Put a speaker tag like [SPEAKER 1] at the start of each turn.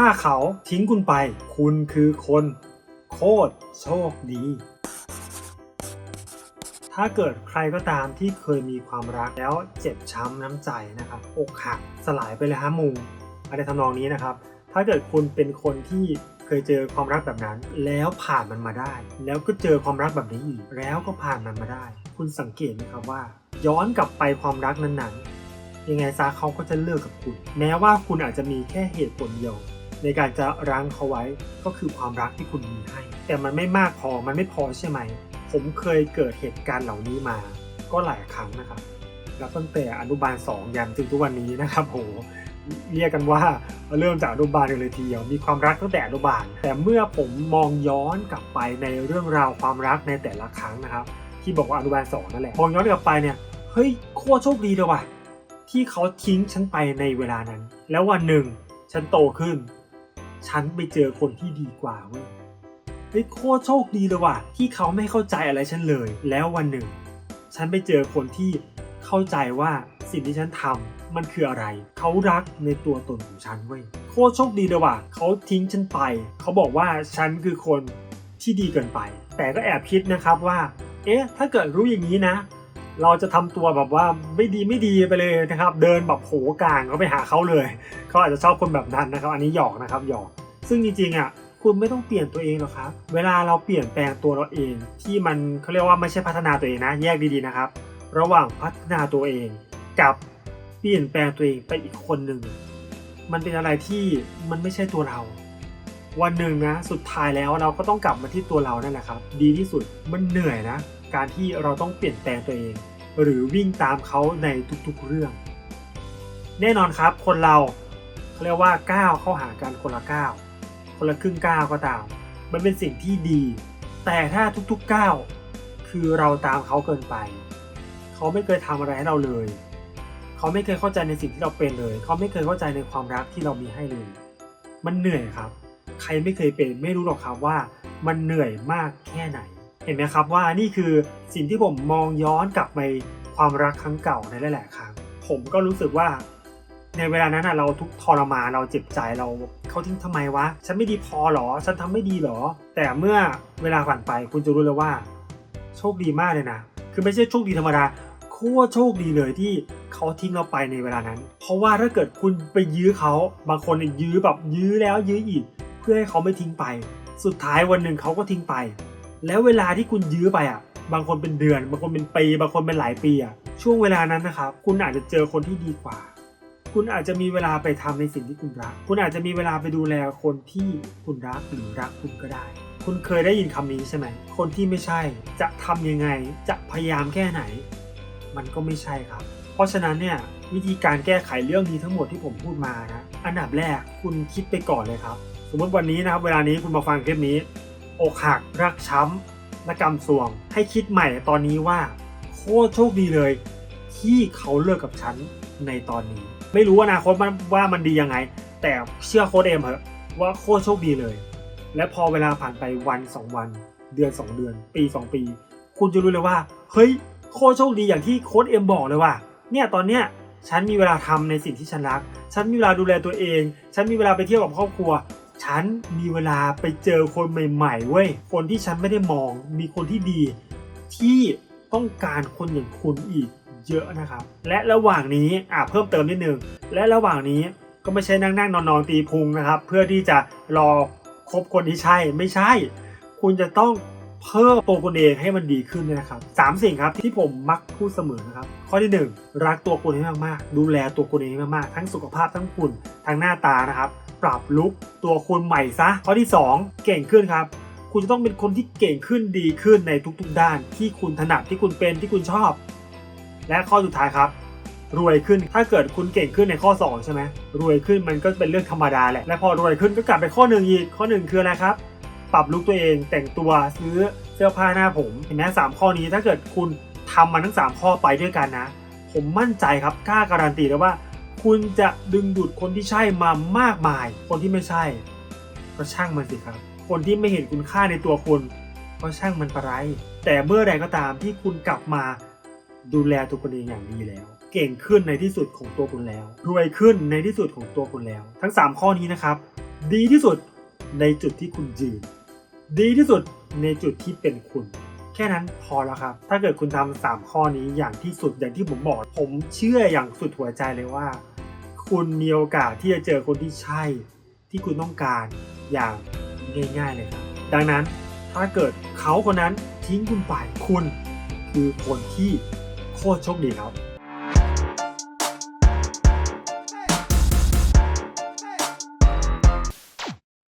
[SPEAKER 1] ถ้าเขาทิ้งคุณไป คุณคือคน โคตรโชคดี ถ้าเกิดใครก็ตามที่เคยมีความรักแล้วเจ็บช้ำน้ำใจนะครับ อกหักสลายไปเลยฮะมุงอะไรทำนองนี้นะครับ ถ้าเกิดคุณเป็นคนที่เคยเจอความรักแบบนั้น แล้วผ่านมันมาได้ แล้วก็เจอความรักแบบนี้อีก แล้วก็ผ่านมันมาได้ คุณสังเกตไหมครับว่า ย้อนกลับไปความรักนั้นๆยังไงซะเขาก็จะเลิกกับคุณ แม้ว่าคุณอาจจะมีแค่เหตุผลเดียว ในการจะรั้งเขาไว้ก็คือความรักที่คุณมีให้ แต่มันไม่มากพอมันไม่พอใช่ไหม ผมเคยเกิดเหตุการณ์เหล่านี้มา ก็หลายครั้งนะครับ แล้วตั้งแต่อนุบาล2ยันถึงทุกวันนี้นะครับโหเรียกกันว่าเริ่มจากอนุบาลเลยทีเดียวมีความรักตั้งแต่อนุบาล แต่เมื่อผมมองย้อนกลับไปในเรื่องราวความรักในแต่ละครั้งนะครับ ที่บอกว่าอนุบาลสองนั่นแหละมองย้อนกลับไปเนี่ยเฮ้ยโคตรโชคดีเลยว่ะที่เขาทิ้งฉันไปในเวลานั้น แล้ววันหนึ่งฉันโตขึ้น ฉันไปเจอคนที่ดีกว่าเว้ยเฮ้ยโคตรโชคดีเลยว่ะที่เขาไม่เข้าใจอะไรฉันเลย แล้ววันหนึ่ง ฉันไปเจอคนที่เข้าใจว่าสิ่งที่ฉันทำมันคืออะไร เขารักในตัวตนของฉันเว้ยโคตรโชคดีเลยว่ะเขาทิ้งฉันไป เขาบอกว่าฉันคือคนที่ดีเกินไป แต่ก็แอบคิดนะครับว่า เอ๊ะ ถ้าเกิดรู้อย่างนี้นะ เราจะทำตัวแบบว่าไม่ดีไม่ดีไปเลยนะครับ เดินแบบโผกลางก็ไปหาเขาเลยเขาอาจจะชอบคนแบบนั้นนะครับ อันนี้หยอกนะครับหยอก ซึ่งจริงๆอะคุณไม่ต้องเปลี่ยนตัวเองหรอกครับ เวลาเราเปลี่ยนแปลงตัวเราเองที่มันเขาเรียกว่าไม่ใช่พัฒนาตัวเองนะ แยกดีๆนะครับ ระหว่างพัฒนาตัวเองกับเปลี่ยนแปลงตัวเองไปอีกคนหนึ่งมันเป็นอะไรที่มันไม่ใช่ตัวเรา วันหนึ่งนะสุดท้ายแล้วเราก็ต้องกลับมาที่ตัวเรานั่นแหละครับ ดีที่สุดมันเหนื่อยนะ การที่เราต้องเปลี่ยนแปลงตัวเอง หรือวิ่งตามเขาในทุกๆเรื่อง แน่นอนครับคนเราเขาเรียกว่าก้าวเข้าหากันคนละก้าวคนละครึ่งก้าวก็ตาม มันเป็นสิ่งที่ดี แต่ถ้าทุกๆก้าวคือเราตามเขาเกินไป เขาไม่เคยทำอะไรให้เราเลย เขาไม่เคยเข้าใจในสิ่งที่เราเป็นเลย เขาไม่เคยเข้าใจในความรักที่เรามีให้เลย มันเหนื่อยครับ ใครไม่เคยเป็นไม่รู้หรอกครับว่า มันเหนื่อยมากแค่ไหน เห็นไหมครับว่านี่คือสิ่งที่ผมมองย้อนกลับไปความรักครั้งเก่าในหลายๆครั้ง ผมก็รู้สึกว่าในเวลานั้นเราทุกทรมานเราเจ็บใจเราเขาทิ้งทำไมวะ ฉันไม่ดีพอหรอ ฉันทำไม่ดีหรอ แต่เมื่อเวลาผ่านไปคุณจะรู้เลยว่า โชคดีมากเลยนะ คือไม่ใช่โชคดีธรรมดาโคตรโชคดีเลยที่เขาทิ้งเราไปในเวลานั้น เพราะว่าถ้าเกิดคุณไปยื้อเขาบางคนยื้อแบบยื้อแล้วยื้ออีก เพื่อให้เขาไม่ทิ้งไป สุดท้ายวันหนึ่งเขาก็ทิ้งไป แล้วเวลาที่คุณยื้อไปอะ บางคนเป็นเดือน บางคนเป็นปี บางคนเป็นหลายปีอะ ช่วงเวลานั้นนะครับ คุณอาจจะเจอคนที่ดีกว่า คุณอาจจะมีเวลาไปทำในสิ่งที่คุณรัก คุณอาจจะมีเวลาไปดูแลคนที่คุณรักหรือรักคุณก็ได้ คุณเคยได้ยินคำนี้ใช่ไหม คนที่ไม่ใช่จะทำยังไง จะพยายามแค่ไหน มันก็ไม่ใช่ครับ เพราะฉะนั้นเนี่ยวิธีการแก้ไขเรื่องนี้ทั้งหมดที่ผมพูดมานะ อันดับแรกคุณคิดไปก่อนเลยครับ สมมติวันนี้นะครับ เวลานี้คุณมาฟังคลิปนี้ อกหักรักช้ำและกำสวง ให้คิดใหม่ตอนนี้ว่า โคตรโชคดีเลย ที่เขาเลิกกับฉันในตอนนี้ ไม่รู้อนาคตมันว่ามันดียังไง แต่เชื่อโค้ดเอมเถอะว่าโคตรโชคดีเลย และพอเวลาผ่านไปวันสองวัน เดือนสองเดือน ปีสองปี คุณจะรู้เลยว่า เฮ้ยโคตรโชคดีอย่างที่โค้ดเอ็มบอกเลยว่า เนี่ยตอนเนี้ยฉันมีเวลาทำในสิ่งที่ฉันรัก ฉันมีเวลาดูแลตัวเอง ฉันมีเวลาไปเที่ยวกับครอบครัว ฉันมีเวลาไปเจอคนใหม่ๆเว้ยคนที่ฉันไม่ได้มองมีคนที่ดี ที่ต้องการคนอย่างคุณอีกเยอะนะครับ และระหว่างนี้อะเพิ่มเติมนิดนึงและระหว่างนี้ก็ไม่ใช่นั่งนั่งนอนนอนตีพุงนะครับ เพื่อที่จะรอคบคนที่ใช่ไม่ใช่ คุณจะต้องเพิ่มตัวคุณเองให้มันดีขึ้นนะครับสามสิ่งครับที่ผมมักพูดเสมอนะครับ ข้อที่หนึ่งรักตัวคุณให้มากๆ ดูแลตัวคุณเองให้มากๆ ทั้งสุขภาพทั้งคุณทั้งหน้าตานะครับ ปรับลุกตัวคุณใหม่ซะข้อที่สองเก่งขึ้นครับ คุณจะต้องเป็นคนที่เก่งขึ้นดีขึ้นในทุกๆ ด้าน ที่คุณถนัดที่คุณเป็นที่คุณชอบ และข้อสุดท้ายครับ รวยขึ้นถ้าเกิดคุณเก่งขึ้นในข้อ 2 ใช่ไหมรวยขึ้นมันก็เป็นเรื่องธรรมดาแหละและพอรวยขึ้นก็กลับไปข้อหนึ่งอีกข้อหนึ่งคืออะไรครับปรับลุคตัวเองแต่งตัวซื้อเสื้อผ้าหน้าผมเห็นไหมสามข้อนี้ถ้าเกิดคุณทำมันทั้ง 3 ข้อไปด้วยกันนะ ผมมั่นใจครับกล้าการันตีเลยว่า คุณจะดึงดูดคนที่ใช่มามากมาย คนที่ไม่ใช่ ก็ช่างมันสิครับ คนที่ไม่เห็นคุณค่าในตัวคุณก็ช่างมันปไร แต่เมื่อใดก็ตามที่คุณกลับมาดูแลตัวคุณเองอย่างดีแล้ว เก่งขึ้นในที่สุดของตัวคุณแล้ว รวยขึ้นในที่สุดของตัวคุณแล้ว ทั้ง 3 ข้อนี้นะครับ ดีที่สุดในจุดที่คุณยืน ดีที่สุดในจุดที่เป็นคุณ แค่นั้นพอแล้วครับ ถ้าเกิดคุณทำสามข้อนี้อย่างที่สุดอย่างที่ผมบอก ผมเชื่ออย่างสุดหัวใจเลยว่า คุณมีโอกาสที่จะเจอคนที่ใช่ ที่คุณต้องการอย่างง่าย ๆเลยครับ ดังนั้นถ้าเกิดเขาคนนั้นทิ้งคุณไปคุณ คือคนที่โคตรโชคดีครับ